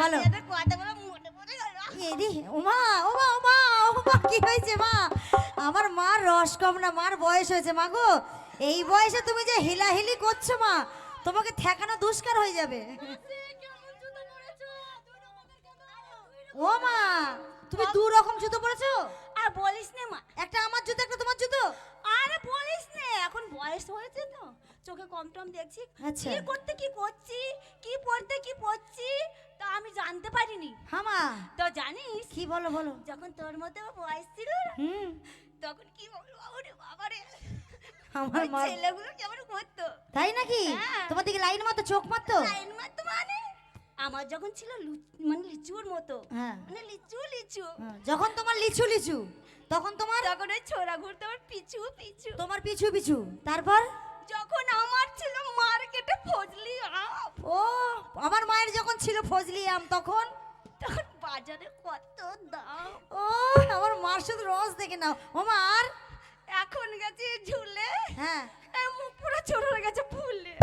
বলো ওমা ওমা ওমা ওমা কি হয়েছে মা? আমার মার রস কম না মার বয়স হয়েছে মা গো। এই বয়সে তুমি যে হিলাহিলি করছ মা তোমাকে ঠেকানো দুষ্কার হয়ে যাবে। ও মা তুমি দু রকম জুতো পরেছো? আর বলিস না মা। একটা আমার জুতো একটা তোমার জুতো? আরে বলিস না এখন বয়স হয়েছে তো চোখে কম টম দেখছি। আচ্ছা। কি করতে কি করছি? কি পড়তে কি পড়ছি? তা আমি জানতে পারিনি। হামা তো জানিস কি বলো বলো। যখন তোর মধ্যে বয়স ছিল হুম। তখন কি বলব? বাবারে বাবারে আমার মা ছেলেগুলো কেমন করতো? তাই নাকি? হ্যাঁ। তোমার দিকে লাইন মারতো চোখ মারতো লাইন মারতো মানে? আমার যখন ছিল মানে লিচুর মতো। হ্যাঁ। মানে লিচু লিচু। হ্যাঁ, যখন তোমার লিচু লিচু তখন তোমার? তখন ওই ছোড়া ঘুরতে আমার পিছু পিছু। তোমার পিছু পিছু। তারপর? যখন আমার ছিল মার্কেটে ফজলি আম। ও আমার মায়ের যখন ছিল ফজলি আম তখন? তখন বাজারে কত দাম। ও আমার মার শুধু রস দেখে নাও। ও মা আর এখন গেছে ঝুলে। হ্যাঁ। মুখ পুরো ছোট হয়ে গেছে ফুলে।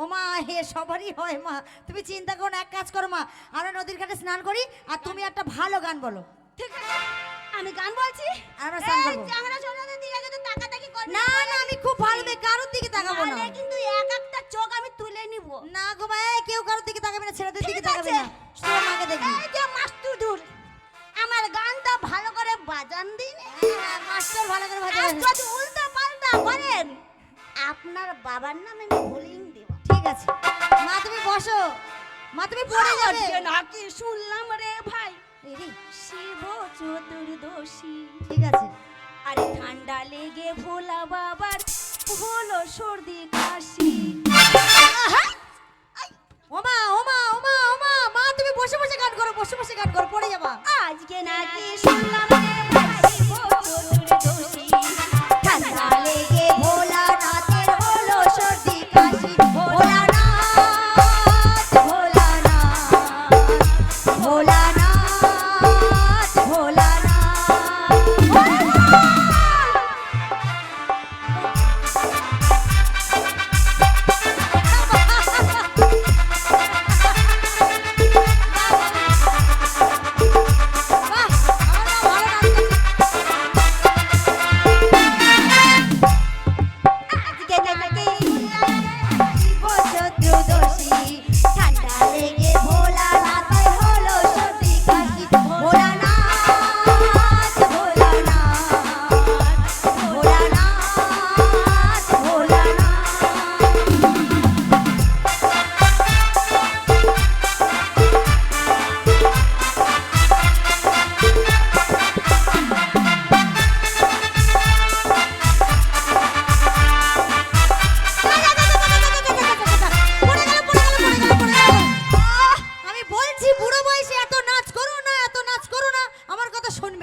ও মা হে সবারই হয় মা। তুমি চিন্তা করো এক কাজ করো মা। আমরা নদীর ঘাটে স্নান করি আর তুমি একটা ভালো গান বলো। ঠিক আছে আমি গান বলছি। আর আমরা স্নান করব। না না আমি খুব ভালো মেয়ে কারোর দিকে তাকাবো না। কিন্তু এক একটা চোখ আমি তুলে নিব। না গো এই কেউ কারোর দিকে তাকাবে না ছেলেদের দিকে তাকাবে না। শুধু আমাকে দেখবি। এই যে মাস্তুর দূর আমার গানটা ভালো করে বাজান দিন। হ্যাঁ, মাস্টার ভালো করে আর যদি উল্টা পাল্টা করেন আপনার বাবার নামে আমি ভুলিং দেব। ঠিক আছে। মা তুমি বসো। মা তুমি পড়ে যাবে। নাকি শুনলাম রে ভাই শিব চতুর্দশী। ঠিক আছে। আরে ঠান্ডা লেগে ভোলা বাবার হলো সর্দি কাশি। ওমা ওমা ওমা ওমা মা তুমি বসে বসে গান করো বসে বসে গান করো পড়ে যাবা। আজকে নাকি শুনলাম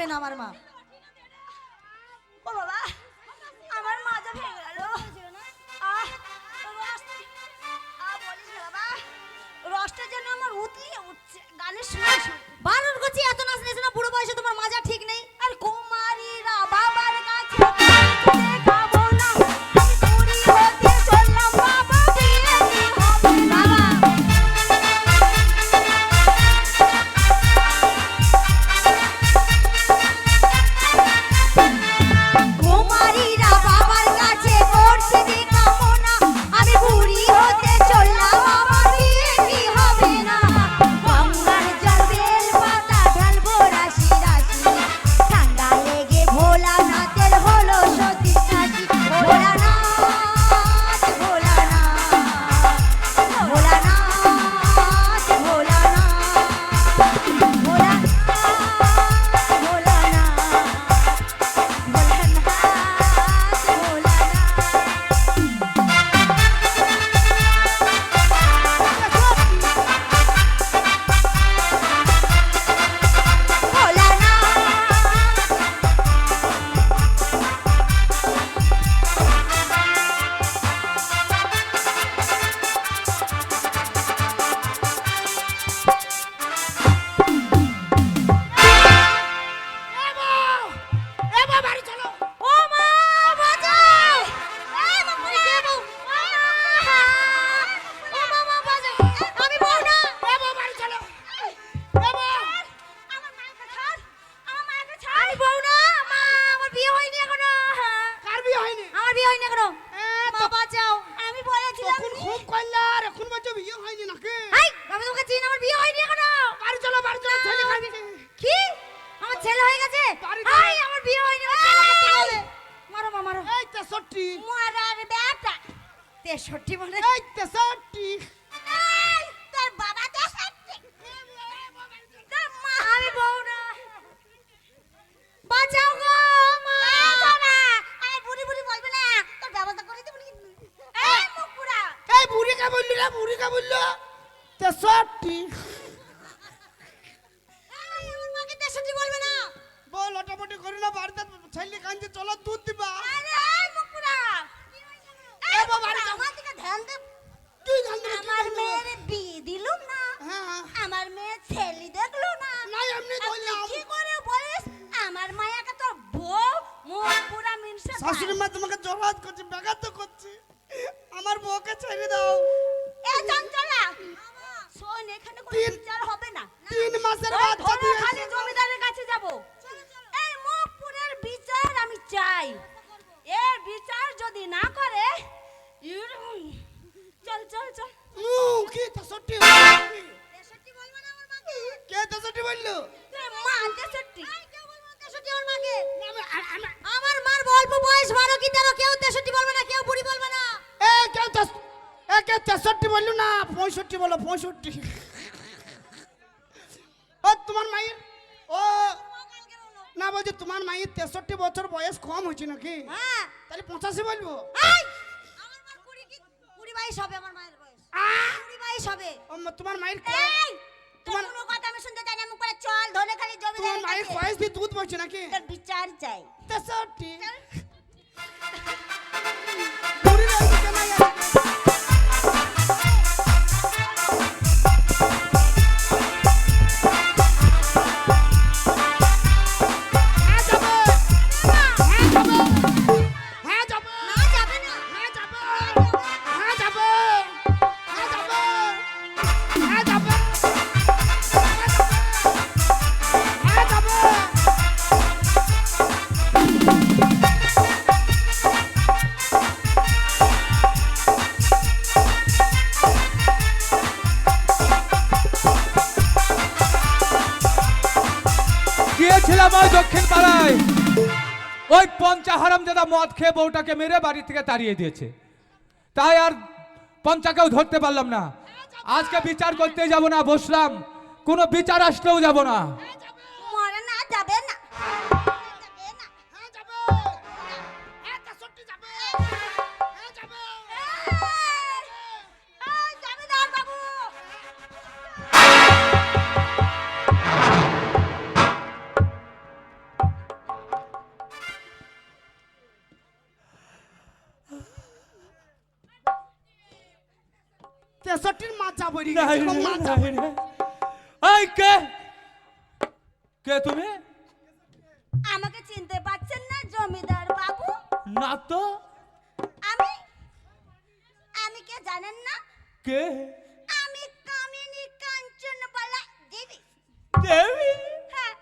না আমার মা? ও বাবা, আমার মাজা ভেঙে গেল। আমার উঠছে, গানের শুনে বারণ করছি এত নাচ নেছে না, বুড়ো বয়সে তোমার মাজা ঠিক নেই, আর কুমারীরা আই আমার বিয়ে হয়নি মারো মা মারো। এই 63 মারার বেটা। 63 মানে এই 63 তোর বাবা 63 তোর মা। আমি বউ না। বাঁচাও গো মা। না। আই বুড়ি বুড়ি বলবে না। তোর ব্যবস্থা করে দিব এই! মুখ পুরা এই বুড়ি বল ওটাপটি করি না বাড়িতে ছেলে কাঁদছে চলো দুধ দিবা। আরে মুকুরা এ বাবা। আমার দিকে ধ্যান দে। তুই কাঁদবি না, কি আমার? মেয়ের বিয়ে দিলুম না। হ্যাঁ। আমার মেয়ে ছেলে দেখল না। না এমনি বললাম। কি করে বলিস? আমার মায়াকে তোর বউ মুখ পুরা মিনসে শাশুড়ি মা তোমাকে জড়াত করছে ব্যাঘাত করছে। আমার বউকে ছেড়ে দাও। এ চঞ্চলা! শোন এখানে কোনো বিচার হবে না। তিন মাসের বাচ্চা দিয়ে খালি জমিদারের কাছে যাব। চাই। এর বিচার যদি না করে চল চল চল। কি তেষট্টি তেষট্টি বলবে না আমার মাকে? কে তেষট্টি বলল? মা তেষট্টি কেউ বলবে না আমার মার অল্প বয়স বারো কি তেরো? কেউ তেষট্টি বলবে না কেউ বুড়ি বলবে না। এ কেউ এ কে তেষট্টি বলল না? পঁয়ষট্টি বলো পঁয়ষট্টি। ও তোমার মায়ের বলছি তোমার মায়ের তেষট্টি বছর বয়স কম হয়েছে নাকি? হ্যাঁ। তাহলে পঁচাশি বলব? এই, আমার মার কুড়ি কি কুড়ি বাইশ হবে আমার মায়ের বয়স। কুড়ি বাইশ হবে। তোমার মায়ের এই! তোর তোমার- কোনো কথা আমি শুনতে চাই না মুখ করে চল ধরে খালি তোমার মায়ের বয়স দিয়ে দুধ বলছে নাকি? তোর বিচার চাই। তেষট্টি। গিয়েছিলাম ওই দক্ষিণ পাড়ায়। ওই পঞ্চা হারামজাদা মদ খেয়ে বউটাকে মেরে বাড়ি থেকে তাড়িয়ে দিয়েছে। তাই আর পঞ্চাকেও ধরতে পারলাম না। আজকে বিচার করতে যাব না, বসলাম। কোনো বিচার আসলেও যাব না। এই কে? কে তুমি? আমাকে চিনতে পারছেন না জমিদার বাবু? না তো। আমি আমি কে জানেন না? কে? আমি কামিনী কাঞ্চনবালা দেবী। দেবী? হ্যাঁ।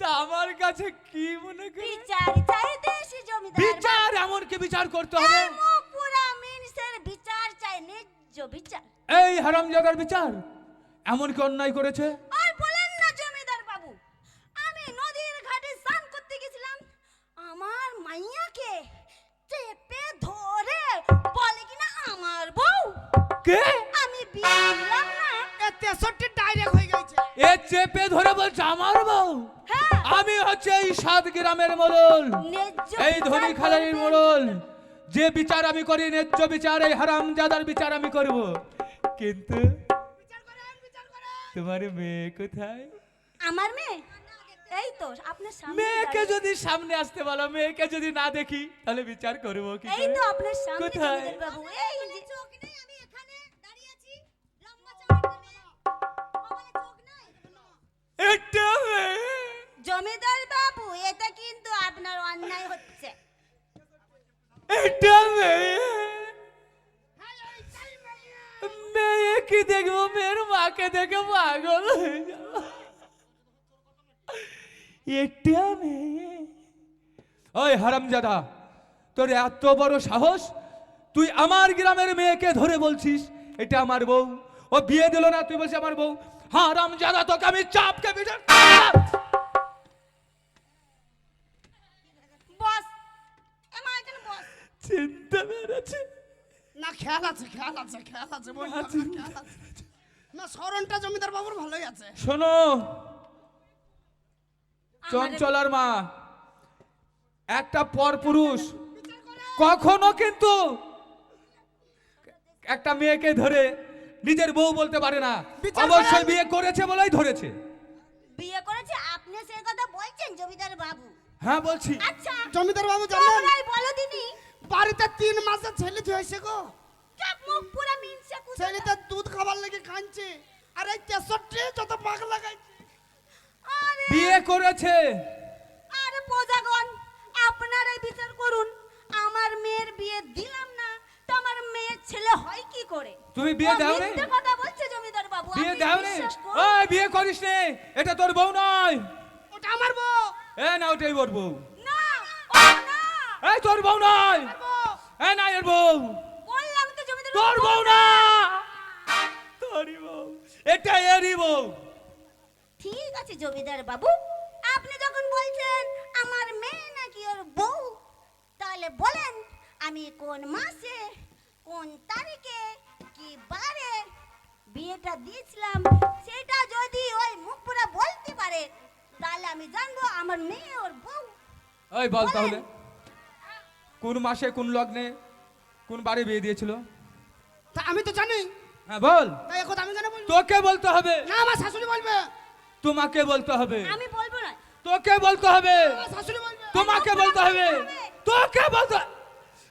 তা আমার কাছে কি মনে করি? বিচার চাই দেশি জমিদার বিচার এমন কি বিচার করতে হবে। পুরা মিনসের বিচার চাই ন্যায্য বিচার। এই হারামজাদার বিচার। এমন কি অন্যায় করেছে? আর বলেন না জমিদার বাবু আমি নদীর ঘাটে স্নান করতে গেছিলাম। আমার মাইয়াকে চেপে ধরে বলে কিনা আমার বউ। কে? আমি বিয়ে দিলাম না এ তেষট্টি ডাইরেক্ট হয়ে গেছে। এ চেপে ধরে বলছে আমার বউ? হ্যাঁ। আমি হচ্ছে এই সাত গ্রামের মোড়ল। এই ধনী খালারির মোড়ল। যে বিচার আমি করি ন্যায্য বিচার এই হারামজাদার বিচার আমি করব। কিন্তু তোমার মেয়ে কোথায়? আমার মেয়ে? এই তো আপনার সামনে মেয়েকে যদি সামনে আসতে বলো মেয়েকে যদি না দেখি তাহলে বিচার করব কি এই তো আপনার সামনে কোথায়? জমিদার বাবু এই একটা জমিদার বাবু এটা কিন্তু আপনার অন্যায় হচ্ছে। একটা মেয়ে। কি দেখব মেয়ের মাকে দেখে পাগল হয়ে যাব একটা মেয়ে ওই হারামজাদা তোর এত বড় সাহস? তুই আমার গ্রামের মেয়েকে ধরে বলছিস এটা আমার বউ। ও বিয়ে দিল না তুই বলছিস আমার বউ। হারামজাদা তোকে আমি চাপকে বিচার চিন্তা বেড়েছে না খেয়াল আছে খেয়াল আছে খেয়াল আছে বললাম না, খেয়াল আছে। না স্মরণটা জমিদার বাবুর ভালোই আছে। শোনো। চঞ্চলার মা একটা পরপুরুষ। কখনো কিন্তু একটা মেয়েকে ধরে নিজের বউ বলতে পারে না। অবশ্যই বিয়ে করেছে বলেই ধরেছে। বিয়ে করেছে আপনি সে কথা বলছেন জমিদার বাবু? হ্যাঁ বলছি। আচ্ছা। জমিদার বাবু জানেন? বলো দিনি। বাড়িতে তিন মাসের ছেলে হয়েছে গো। মুখ পুরা মিনসে কুসে ছেলেটা দুধ খাবার লেগে কাঁদছে। আর এই তেষট্টি যত পাগলা গাইছে আরে। বিয়ে করেছে। আরে প্রজাগণ আপনারা বিচার করুন। আমার মেয়ের বিয়ে দিলাম না তো আমার মেয়ের ছেলে হয় কি করে? তুমি বিয়ে ও দাওনি? মিথ্যে কথা বলছে জমিদার বাবু বিয়ে দাও নে ওই বিয়ে করিস নে এটা তোর বউ নয়। ওটা আমার বউ। এ না ওটাই ওর বউ। এই তোর বউ নয় এ না এর বউ। বললাম তো জমিদার তোর বউ না। তোরই বউ। এটা এরই বউ। ঠিক আছে জমিদার বাবু আপনি যখন বলছেন আমার মেয়ে নাকি ওর বউ তাহলে বলেন আমি কোন মাসে কোন তারিখে কি বারে বিয়েটা দিয়েছিলাম সেটা যদি ওই মুখ পুরা বলতে পারে তাহলে আমি জানব আমার মেয়ে ওর বউ। ওই বল তাহলে। কোন মাসে কোন লগ্নে কোন বারে বিয়ে দিয়েছিল? তা আমি তো জানি। হ্যাঁ বল। তাই এখন আমি কেন বলব? তোকে বলতে হবে। না আমার শাশুড়ি বলবে। তোমাকে বলতে হবে। আমি বলব না। তোকে বলতে হবে। আমার শাশুড়ি বলবে। তোমাকে বলতে হবে। তোকে বলতে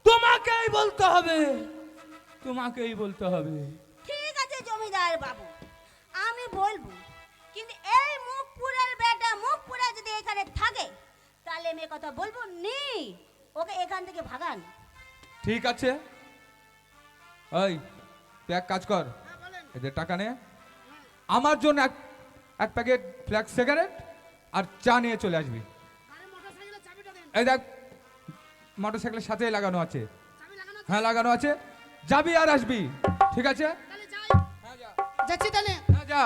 তোমাকেই বলতে হবে। তোমাকেই বলতে হবে। ঠিক আছে জমিদার বাবু। আমি বলব কিন্তু এই মুখপুরের বেটা মুখপুরা যদি এখানে থাকে তাহলে আমি কথা বলব নি। ওকে এখান থেকে ভাগান। ঠিক আছে। ওই তুই এক কাজ কর। এদের টাকা নে। আমার জন্য এক এক প্যাকেট ফ্ল্যাক্স সিগারেট আর চা নিয়ে চলে আসবি। আরে মোটরসাইকেলের চাবিটা দিন। এই দেখ মোটর সাইকেলের সাথেই লাগানো আছে। হ্যাঁ লাগানো আছে। যাবি আর আসবি। ঠিক আছে? তাহলে যাই। হ্যাঁ যা। যাচ্ছি তাহলে। হ্যাঁ যা।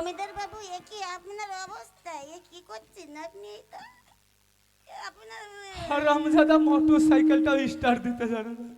জমিদার বাবু, এ কি আপনার অবস্থা? এ কি করছেন আপনি এটা আপনার রামজাদা মোটর সাইকেলটা স্টার্ট দিতে জানে না।